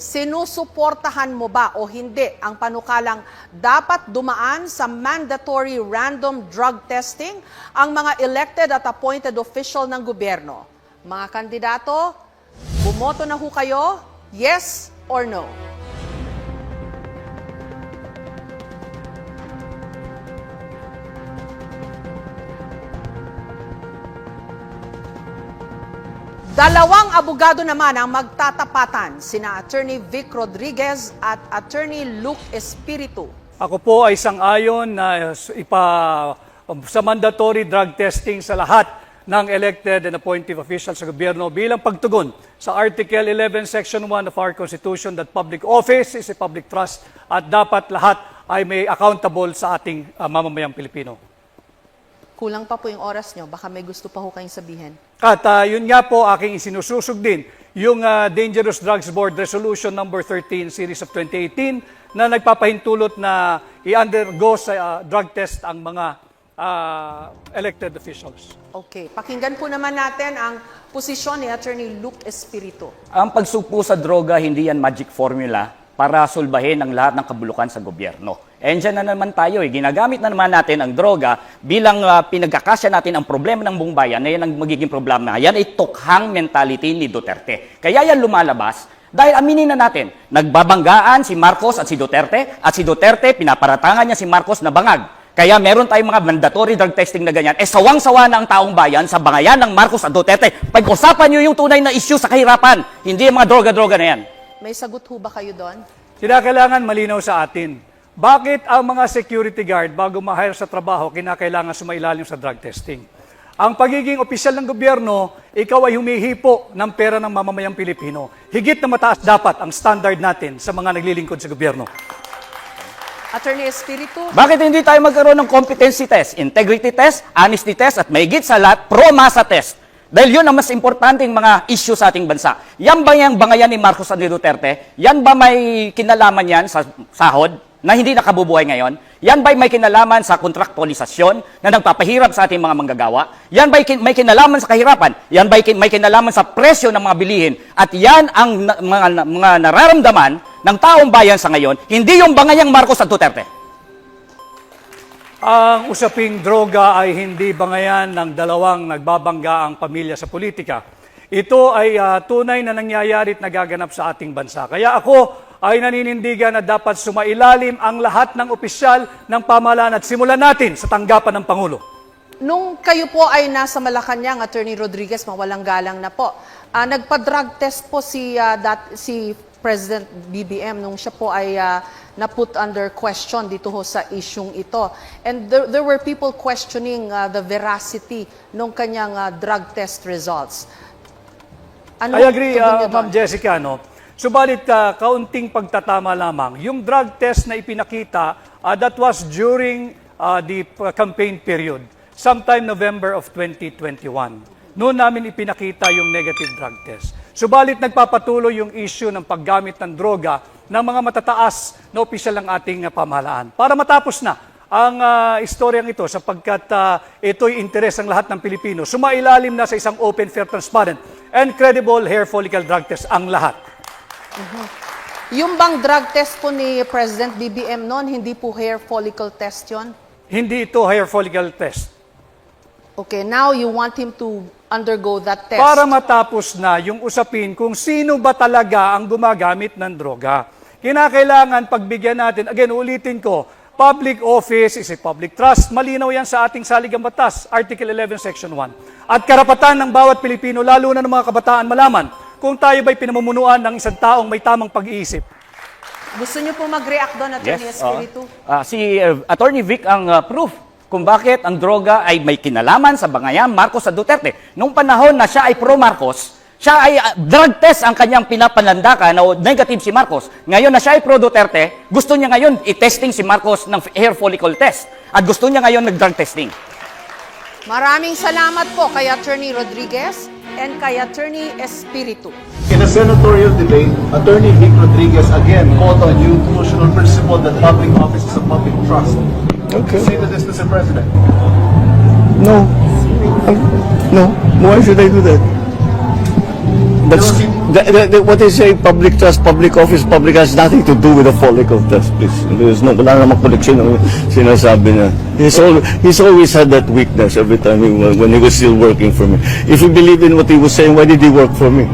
sinusuportahan mo ba o hindi ang panukalang dapat dumaan sa mandatory random drug testing ang mga elected at appointed official ng gobyerno? Mga kandidato, bumoto na ho kayo? Yes or no? Dalawang abogado naman ang magtatapatan, sina Attorney Vic Rodriguez at Attorney Luke Espiritu. Ako po ay sang-ayon na ipa sa mandatory drug testing sa lahat ng elected and appointed officials sa gobyerno bilang pagtugon sa Article 11, Section 1 of our Constitution that public office is a public trust at dapat lahat ay may accountable sa ating uh, mamamayang Pilipino. Kulang pa po yung oras nyo, baka may gusto pa ho kayong sabihin. At uh, yun nga po aking isinususog din yung uh, Dangerous Drugs Board Resolution number 13 series of 2018 na nagpapahintulot na i-undergo sa uh, drug test ang mga uh, elected officials. Okay, pakinggan po naman natin ang posisyon ni Attorney Luke Espiritu. Ang pagsugpo sa droga, hindi yan magic formula para sulbahin ang lahat ng kabulukan sa gobyerno. And dyan na naman tayo, eh. ginagamit na naman natin ang droga bilang uh, pinagkakasya natin ang problema ng buong bayan na yan ang magiging problema. Yan ay tukhang mentality ni Duterte. Kaya yan lumalabas dahil aminin na natin, nagbabanggaan si Marcos at si Duterte at si Duterte pinaparatangan niya si Marcos na bangag. Kaya meron tayong mga mandatory drug testing na ganyan. Eh sawang-sawa na ang taong bayan sa bangayan ng Marcos at Duterte. Pag-usapan nyo yung tunay na issue sa kahirapan, hindi yung mga droga-droga na yan. May sagot ho ba kayo doon? Kinakailangan malinaw sa atin. Bakit ang mga security guard bago ma-hire sa trabaho kinakailangan sumailalim sa drug testing? Ang pagiging opisyal ng gobyerno, ikaw ay humihipo ng pera ng mamamayang Pilipino. Higit na mataas dapat ang standard natin sa mga naglilingkod sa gobyerno. Attorney Espiritu? Bakit hindi tayo magkaroon ng competency test, integrity test, honesty test, at may sa lahat, pro-masa test? Dahil yun ang mas importanteng mga issue sa ating bansa. Yan ba yung bangayan ni Marcos ni Duterte? Yan ba may kinalaman yan sa sahod na hindi nakabubuhay ngayon? Yan ba may kinalaman sa kontraktualisasyon na nagpapahirap sa ating mga manggagawa? Yan ba may kinalaman sa kahirapan? Yan ba may kinalaman sa presyo ng mga bilihin? At yan ang mga, mga nararamdaman ng taong bayan sa ngayon, hindi yung bangayang Marcos at Duterte. Ang usaping droga ay hindi bangayan ng dalawang nagbabangga ang pamilya sa politika. Ito ay ah, tunay na nangyayari at nagaganap sa ating bansa. Kaya ako ay naninindigan na dapat sumailalim ang lahat ng opisyal ng pamahalaan at simulan natin sa tanggapan ng Pangulo. Nung kayo po ay nasa Malacanang, Attorney Rodriguez, mawalang galang na po, ah, nagpa-drug test po si, ah, dat- si President BBM nung siya po ay ah, na-put under question dito ho sa isyung ito. And there, there were people questioning ah, the veracity ng kanyang ah, drug test results. Ano I agree, uh, Ma'am? Jessica. No? Subalit, uh, kaunting pagtatama lamang. Yung drug test na ipinakita, uh, that was during uh, the uh, campaign period, sometime November of 2021. Noon namin ipinakita yung negative drug test. Subalit, nagpapatuloy yung issue ng paggamit ng droga ng mga matataas na opisyal ng ating pamahalaan. Para matapos na ang uh, istoryang ito sapagkat uh, ito'y interes ng lahat ng Pilipino. Sumailalim na sa isang open, fair, transparent, and credible hair follicle drug test ang lahat. Yung bang drug test po ni President BBM noon, hindi po hair follicle test yon? Hindi ito hair follicle test. Okay, now you want him to undergo that test. Para matapos na yung usapin kung sino ba talaga ang gumagamit ng droga. Kinakailangan pagbigyan natin, again, ulitin ko, public office is a public trust. Malinaw yan sa ating saligang batas, Article 11, Section 1. At karapatan ng bawat Pilipino, lalo na ng mga kabataan, malaman kung tayo ba'y pinamumunuan ng isang taong may tamang pag-iisip. Gusto niyo po mag-react doon, Attorney Espiritu? oo. Ah, si uh, Attorney Vic ang uh, proof kung bakit ang droga ay may kinalaman sa bangayan Marcos at Duterte. Nung panahon na siya ay pro-Marcos, siya ay uh, drug test ang kanyang pinapanlandakan na negative si Marcos. Ngayon na siya ay pro-Duterte, gusto niya ngayon i-testing si Marcos ng hair follicle test. At gusto niya ngayon nag-drug testing. Maraming salamat po kay Attorney Rodriguez and kay Attorney Espiritu. In a senatorial debate, Attorney Vic Rodriguez again called on you to constitutional principle that public office is a public trust. Okay. Say to this, Mr. President. No. Um, no. Why should I do that? That's, that, that, that- what they say, public trust, public office, public has nothing to do with the follicle test, please. There's no, wala namang connection ng sinasabi niya. He's, al, he's always had that weakness every time he, when he was still working for me. If he believed in what he was saying, why did he work for me?